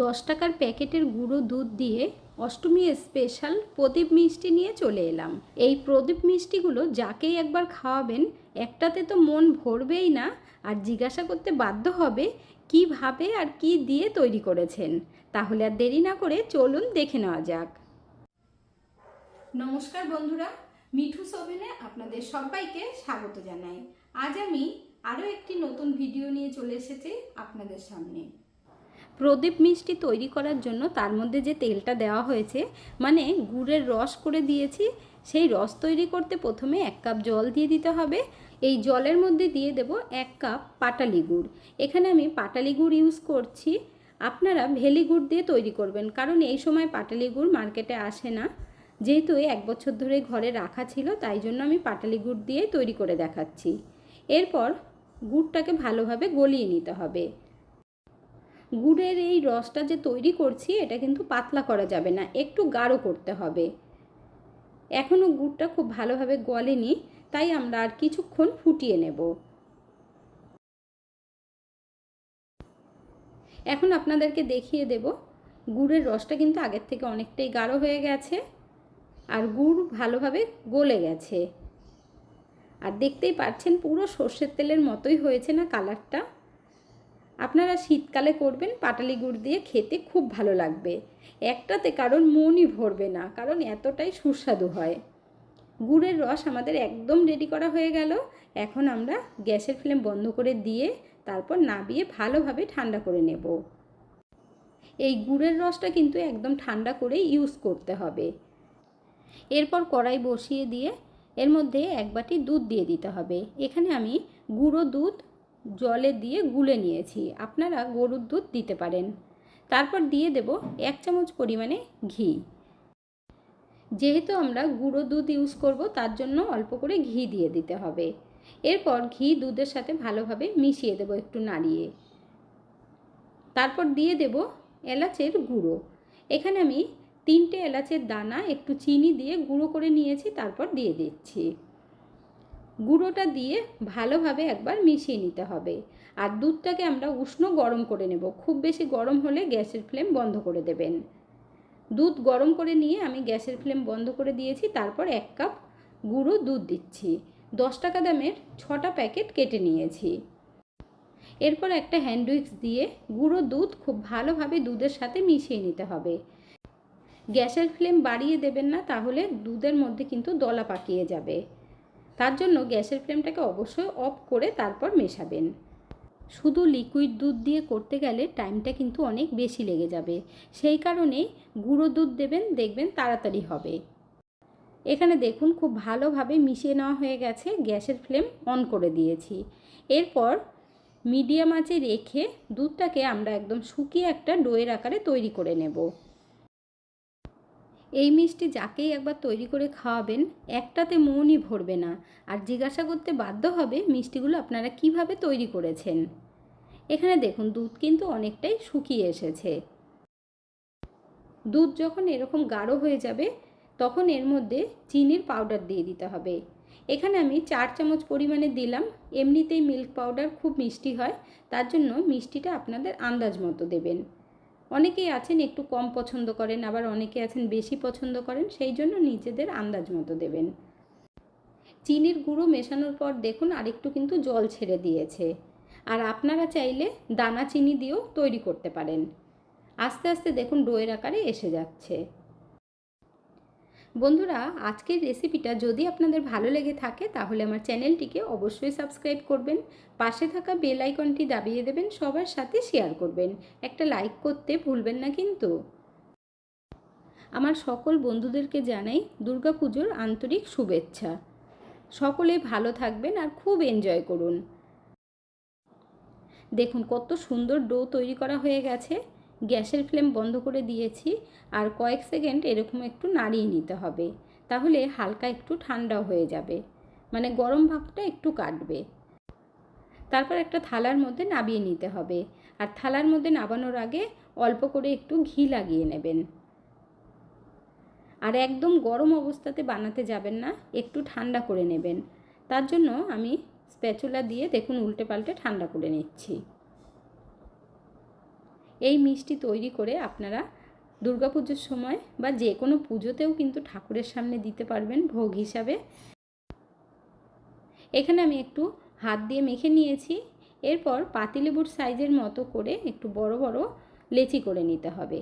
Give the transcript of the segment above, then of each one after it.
দশ টাকার প্যাকেটের গুঁড়ো দুধ দিয়ে অষ্টমী স্পেশাল প্রদীপ মিষ্টি নিয়ে চলে এলাম। এই প্রদীপ মিষ্টিগুলো যাকেই একবার খাওয়াবেন, একটাতে তো মন ভরবেই না, আর জিজ্ঞাসা করতে বাধ্য হবে কীভাবে আর কি দিয়ে তৈরি করেছেন। তাহলে আর দেরি না করে চলুন দেখে নেওয়া যাক। নমস্কার বন্ধুরা, মিঠু সোভেনে আপনাদের সবাইকে স্বাগত জানাই। আজ আমি আরও একটি নতুন ভিডিও নিয়ে চলে এসেছি আপনাদের সামনে। প্রদীপ মিষ্টি তৈরি করার জন্য তার মধ্যে যে তেলটা দেওয়া হয়েছে মানে গুড়ের রস করে দিয়েছি, সেই রস তৈরি করতে প্রথমে এক কাপ জল দিয়ে দিতে হবে। এই জলের মধ্যে দিয়ে দেব এক কাপ পাটালি গুড়। এখানে আমি পাটালি গুড় ইউজ করছি। আপনারা ভেলি গুড় দিয়ে তৈরি করবেন, কারণ এই সময় পাটালি গুড় মার্কেটে আসে না। যেহেতু এক বছর ধরে ঘরে রাখা ছিল, তাই জন্য আমি পাটালি গুড় দিয়ে তৈরি করে দেখাচ্ছি। এরপর গুড়টাকে ভালোভাবে গলিয়ে নিতে হবে। গুড়ের এই রসটা যে তৈরি করছি, এটা কিন্তু পাতলা করা যাবে না, একটু গাঢ় করতে হবে। এখনও গুড়টা খুব ভালোভাবে গলেনি, তাই আমরা আর কিছুক্ষণ ফুটিয়ে নেব। এখন আপনাদেরকে দেখিয়ে দেব, গুড়ের রসটা কিন্তু আগের থেকে অনেকটাই গাঢ় হয়ে গেছে, আর গুড় ভালোভাবে গলে গেছে। আর দেখতেই পাচ্ছেন, পুরো সর্ষের তেলের মতোই হয়েছে না কালারটা। আপনারা শীতকালে করবেন পাটালি গুড় দিয়ে খেতে খুব ভালো লাগবে। একটাতে কারণ মনই ভরবে না, কারণ এতটাই সুস্বাদু হয়। গুড়ের রস আমাদের একদম রেডি করা হয়ে গেল। এখন আমরা গ্যাসের ফ্লেম বন্ধ করে দিয়ে তারপর নাবিয়ে ভালোভাবে ঠান্ডা করে নেব। এই গুড়ের রসটা কিন্তু একদম ঠান্ডা করে ইউজ করতে হবে। এরপর কড়াই বসিয়ে দিয়ে এর মধ্যে এক বাটি দুধ দিয়ে দিতে হবে। এখানে আমি গুঁড়ো দুধ জলে দিয়ে গুলে নিয়েছি। আপনারা গরুর দুধ দিতে পারেন। তারপর দিয়ে দেব এক চামচ পরিমাণে ঘি। যেহেতু আমরা গুঁড়ো দুধ ইউজ করব, তার জন্য অল্প করে ঘি দিয়ে দিতে হবে। এরপর ঘি দুধের সাথে ভালোভাবে মিশিয়ে দেব একটু নাড়িয়ে। তারপর দিয়ে দেব এলাচের গুঁড়ো। এখানে আমি তিনটে এলাচের দানা, একটু চিনি দিয়ে গুঁড়ো করে নিয়েছি, তারপর দিয়ে দিচ্ছি। গুঁড়োটা দিয়ে ভালোভাবে একবার মিশিয়ে নিতে হবে। আর দুধটাকে আমরা উষ্ণ গরম করে নেব। খুব বেশি গরম হলে গ্যাসের ফ্লেম বন্ধ করে দেবেন। দুধ গরম করে নিয়ে আমি গ্যাসের ফ্লেম বন্ধ করে দিয়েছি, তারপর এক কাপ গুঁড়ো দুধ দিচ্ছি। দশ টাকা দামের ছটা প্যাকেট কেটে নিয়েছি। এরপর একটা হ্যান্ড উইক্স দিয়ে গুঁড়ো দুধ খুব ভালোভাবে দুধের সাথে মিশিয়ে নিতে হবে। গ্যাসের ফ্লেম বাড়িয়ে দেবেন না, তাহলে দুধের মধ্যে কিন্তু দলা পাকিয়ে যাবে। তার জন্য গ্যাসের ফ্লেমটাকে অবশ্যই অফ করে তারপর মেশাবেন। শুধু লিকুইড দুধ দিয়ে করতে গেলে টাইমটা কিন্তু অনেক বেশি লেগে যাবে। সেই কারণে গুঁড়ো দুধ দেবেন, দেখবেন তাড়াতাড়ি হবে। এখানে দেখুন খুব ভালোভাবে মিশিয়ে নেওয়া হয়ে গেছে, গ্যাসের ফ্লেম অন করে দিয়েছি। এরপর মিডিয়াম আঁচে রেখে দুধটাকে আমরা একদম শুকিয়ে একটা ডোয়ের আকারে তৈরি করে নেব। এই মিষ্টি যাকেই একবার তৈরি করে খাওয়াবেন, একটাতে মনই ভরবে না। আর জিজ্ঞাসা করতে বাধ্য হবে মিষ্টিগুলো আপনারা কীভাবে তৈরি করেছেন। এখানে দেখুন, দুধ কিন্তু অনেকটাই শুকিয়ে এসেছে। দুধ যখন এরকম গাঢ় হয়ে যাবে, তখন এর মধ্যে চিনির পাউডার দিয়ে দিতে হবে। এখানে আমি চার চামচ পরিমাণে দিলাম। এমনিতেই মিল্ক পাউডার খুব মিষ্টি হয়, তার জন্য মিষ্টিটা আপনাদের আন্দাজ মতো দেবেন। অনেকেই আছেন একটু কম পছন্দ করেন, আবার অনেকে আছেন বেশি পছন্দ করেন, সেই জন্য নিজেদের আন্দাজ মতো দেবেন। চিনির গুঁড়ো মেশানোর পর দেখুন আরেকটু কিন্তু জল ছেড়ে দিয়েছে। আর আপনারা চাইলে দানা চিনি দিয়েও তৈরি করতে পারেন। আস্তে আস্তে দেখুন ডোয়ের আকারে এসে যাচ্ছে। বন্ধুরা, আজকের রেসিপিটা যদি আপনাদের ভালো লেগে থাকে, তাহলে আমার চ্যানেলটিকে অবশ্যই সাবস্ক্রাইব করবেন, পাশে থাকা বেল আইকনটি দাবিয়ে দেবেন, সবার সাথে শেয়ার করবেন। একটা লাইক করতে ভুলবেন না কিন্তু। আমার সকল বন্ধুদেরকে জানাই দুর্গাপুজোর আন্তরিক শুভেচ্ছা। সকলে ভালো থাকবেন আর খুব এনজয় করুন। দেখুন, কত সুন্দর ডো তৈরি করা হয়ে গেছে। গ্যাসের ফ্লেম বন্ধ করে দিয়েছি আর কয়েক সেকেন্ড এরকম একটু নাড়িয়ে নিতে হবে। তাহলে হালকা একটু ঠান্ডাও হয়ে যাবে। মানে গরম ভাবটা একটু কাটবে। তারপর একটা থালার মধ্যে নাবিয়ে নিতে হবে। আর থালার মধ্যে নাবানোর আগে অল্প করে একটু ঘি লাগিয়ে নেবেন। আর একদম গরম অবস্থাতে বানাতে যাবেন না, একটু ঠান্ডা করে নেবেন। তার জন্য আমি স্প্যাচুলা দিয়ে দেখুন উল্টে পাল্টে ঠান্ডা করে নিচ্ছি। এই মিষ্টি তৈরি করে আপনারা দুর্গাপুজোর সময় বা যে কোনো পুজোতেও কিন্তু ঠাকুরের সামনে দিতে পারবেন ভোগ হিসাবে। এখানে আমি একটু হাত দিয়ে মেখে নিয়েছি। এরপর পাতিলেবুর সাইজের মতো করে একটু বড় বড় লেচি করে নিতে হবে।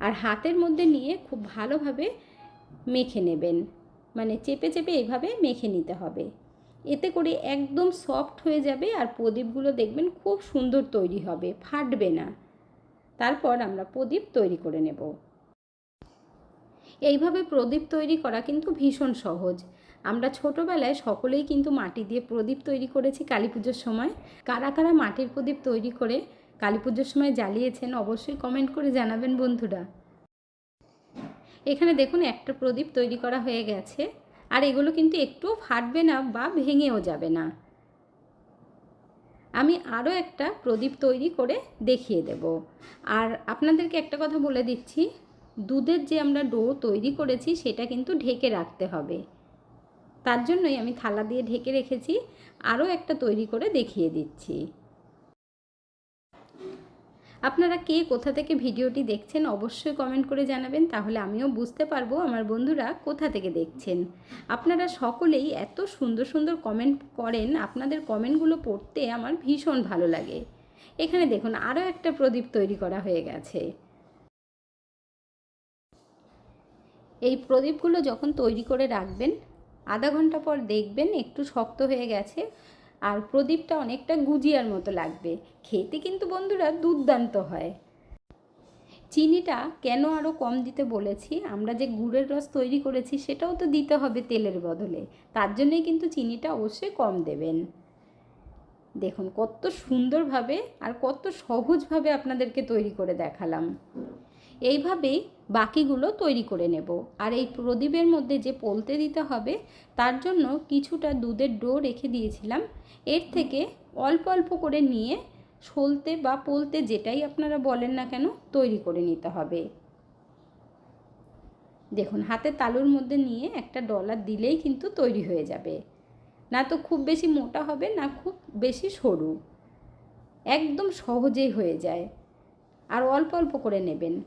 আর হাতের মধ্যে নিয়ে খুব ভালোভাবে মেখে নেবেন। মানে চেপে চেপে এভাবে মেখে নিতে হবে। এতে করে একদম সফট হয়ে যাবে আর প্রদীপগুলো দেখবেন খুব সুন্দর তৈরি হবে, ফাটবে না। তারপর আমরা প্রদীপ তৈরি করে নেব। এইভাবে প্রদীপ তৈরি করা কিন্তু ভীষণ সহজ। আমরা ছোটোবেলায় সকলেই কিন্তু মাটি দিয়ে প্রদীপ তৈরি করেছি কালী পুজোর সময়। কারা কারা মাটির প্রদীপ তৈরি করে কালী পুজোর সময় জ্বালিয়েছেন অবশ্যই কমেন্ট করে জানাবেন বন্ধুরা। এখানে দেখুন একটা প্রদীপ তৈরি করা হয়ে গেছে। আর এগুলো কিন্তু একটুও ফাটবে না বা ভেঙেও যাবে না। আমি আরও একটা প্রদীপ তৈরি করে দেখিয়ে দেব। আর আপনাদেরকে একটা কথা বলে দিচ্ছি, দুধের যে আমরা ডো তৈরি করেছি সেটা কিন্তু ঢেকে রাখতে হবে। তার জন্যই আমি থালা দিয়ে ঢেকে রেখেছি, আরও একটা তৈরি করে দেখিয়ে দিচ্ছি। আপনারা কে কোথা থেকে ভিডিওটি দেখছেন অবশ্যই কমেন্ট করে জানাবেন, তাহলে আমিও বুঝতে পারব আমার বন্ধুরা কোথা থেকে দেখছেন। আপনারা সকলেই এত সুন্দর সুন্দর কমেন্ট করেন, আপনাদের কমেন্টগুলো পড়তে আমার ভীষণ ভালো লাগে। এখানে দেখুন আরও একটা প্রদীপ তৈরি করা হয়ে গেছে। এই প্রদীপগুলো যখন তৈরি করে রাখবেন, আধা ঘণ্টা পর দেখবেন একটু শক্ত হয়ে গেছে। আর প্রদীপটা অনেকটা গুজিয়ার মতো লাগবে। খেতে কিন্তু বন্ধুরা দুর্দান্ত হয়। চিনিটা কেন আরও কম দিতে বলেছি? আমরা যে গুড়ের রস তৈরি করেছি সেটাও তো দিতে হবে তেলের বদলে। তার জন্যই কিন্তু চিনিটা অবশ্যই কম দেবেন। দেখুন, কত সুন্দরভাবে আর কত সহজভাবে আপনাদেরকে তৈরি করে দেখালাম। এইভাবেই বাকিগুলো তৈরি করে নেব। আর এই প্রদীপের মধ্যে যে পলতে দিতে হবে, তার জন্য কিছুটা দুধের ডো রেখে দিয়েছিলাম। এর থেকে অল্প অল্প করে নিয়ে সলতে বা পলতে যেটাই আপনারা বলেন না কেন, তৈরি করে নিতে হবে। দেখুন, হাতে তালুর মধ্যে নিয়ে একটা ডলার দিলেই কিন্তু তৈরি হয়ে যাবে। না তো খুব বেশি মোটা হবে, না খুব বেশি সরু। একদম সহজেই হয়ে যায়। আর অল্প অল্প করে নেবেন।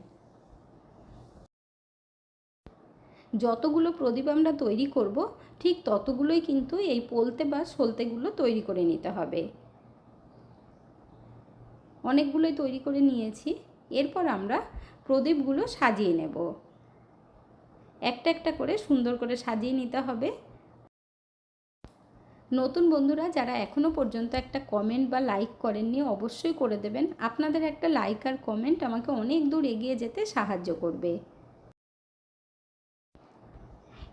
যতগুলো প্রদীপ আমরা তৈরি করব, ঠিক ততগুলোই কিন্তু এই পোলতে বা সলতেগুলো তৈরি করে নিতে হবে। অনেকগুলোই তৈরি করে নিয়েছি। এরপর আমরা প্রদীপগুলো সাজিয়ে নেব। একটা একটা করে সুন্দর করে সাজিয়ে নিতে হবে। নতুন বন্ধুরা, যারা এখনও পর্যন্ত একটা কমেন্ট বা লাইক করেননি, অবশ্যই করে দেবেন। আপনাদের একটা লাইক আর কমেন্ট আমাকে অনেক দূর এগিয়ে যেতে সাহায্য করবে।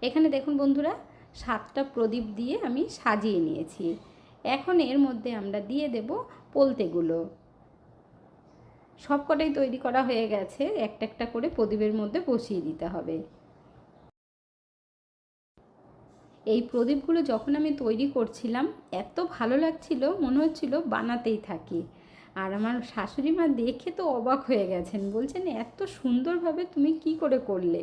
এখানে দেখুন বন্ধুরা, সাতটা প্রদীপ দিয়ে আমি সাজিয়ে নিয়েছি। এখন এর মধ্যে আমরা দিয়ে দেব পোলতেগুলো। সবকটাই তৈরি করা হয়ে গেছে, একটা একটা করে প্রদীপের মধ্যে বসিয়ে দিতে হবে। এই প্রদীপগুলো যখন আমি তৈরি করছিলাম, এত ভালো লাগছিল, মনে হচ্ছিল বানাতেই থাকি। আর আমার শাশুড়ি মা দেখে তো অবাক হয়ে গেছেন, বলছেন, এত সুন্দরভাবে তুমি কি করে করলে?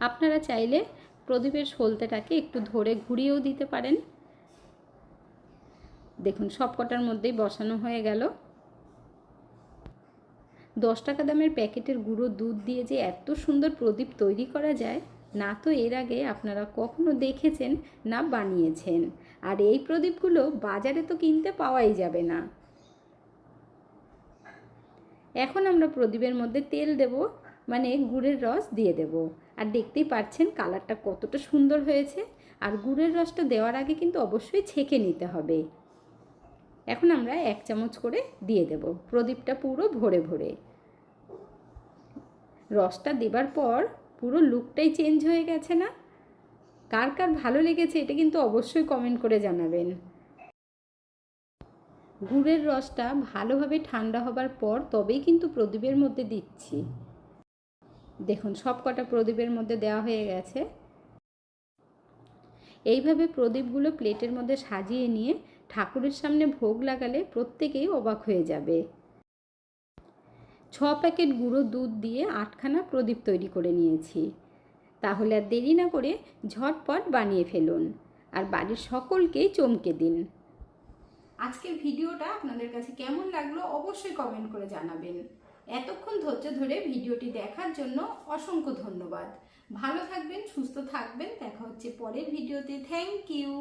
আপনারা চাইলে প্রদীপের সলতেটাকে একটু ধরে ঘুরিয়েও দিতে পারেন। দেখুন সব কটার মধ্যেই বসানো হয়ে গেল। দশ টাকা দামের প্যাকেটের গুঁড়ো দুধ দিয়ে যে এত সুন্দর প্রদীপ তৈরি করা যায় না তো এর আগে আপনারা কখনো দেখেছেন না বানিয়েছেন। আর এই প্রদীপগুলো বাজারে তো কিনতে পাওয়াই যাবে না। এখন আমরা প্রদীপের মধ্যে তেল দেব মানে গুড়ের রস দিয়ে দেব। আর দেখতেই পাচ্ছেন কালারটা কতটা সুন্দর হয়েছে। আর গুড়ের রসটা দেওয়ার আগে কিন্তু অবশ্যই ছেঁকে নিতে হবে। এখন আমরা এক চামচ করে দিয়ে দেব। প্রদীপটা পুরো ভরে ভরে। রসটা দেবার পর পুরো লুকটাই চেঞ্জ হয়ে গেছে না? কার কার ভালো লেগেছে এটা কিন্তু অবশ্যই কমেন্ট করে জানাবেন। গুড়ের রসটা ভালোভাবে ঠান্ডা হবার পর তবেই কিন্তু প্রদীপের মধ্যে দিচ্ছি। দেখুন সব কটা প্রদীপের মধ্যে দেওয়া হয়ে গেছে। এইভাবে প্রদীপগুলো প্লেটের মধ্যে সাজিয়ে নিয়ে ঠাকুরের সামনে ভোগ লাগালে প্রত্যেকেই অবাক হয়ে যাবে। ছ প্যাকেট গুঁড়ো দুধ দিয়ে আটখানা প্রদীপ তৈরি করে নিয়েছি। তাহলে আর দেরি না করে ঝটপট বানিয়ে ফেলুন আর বাড়ির সকলকেই চমকে দিন। আজকের ভিডিওটা আপনাদের কাছে কেমন লাগল অবশ্যই কমেন্ট করে জানাবেন। এতক্ষণ ধৈর্য ধরে ভিডিওটি দেখার জন্য অসংখ্য ধন্যবাদ। ভালো থাকবেন, সুস্থ থাকবেন। দেখা হচ্ছে পরের ভিডিওতে। Thank you.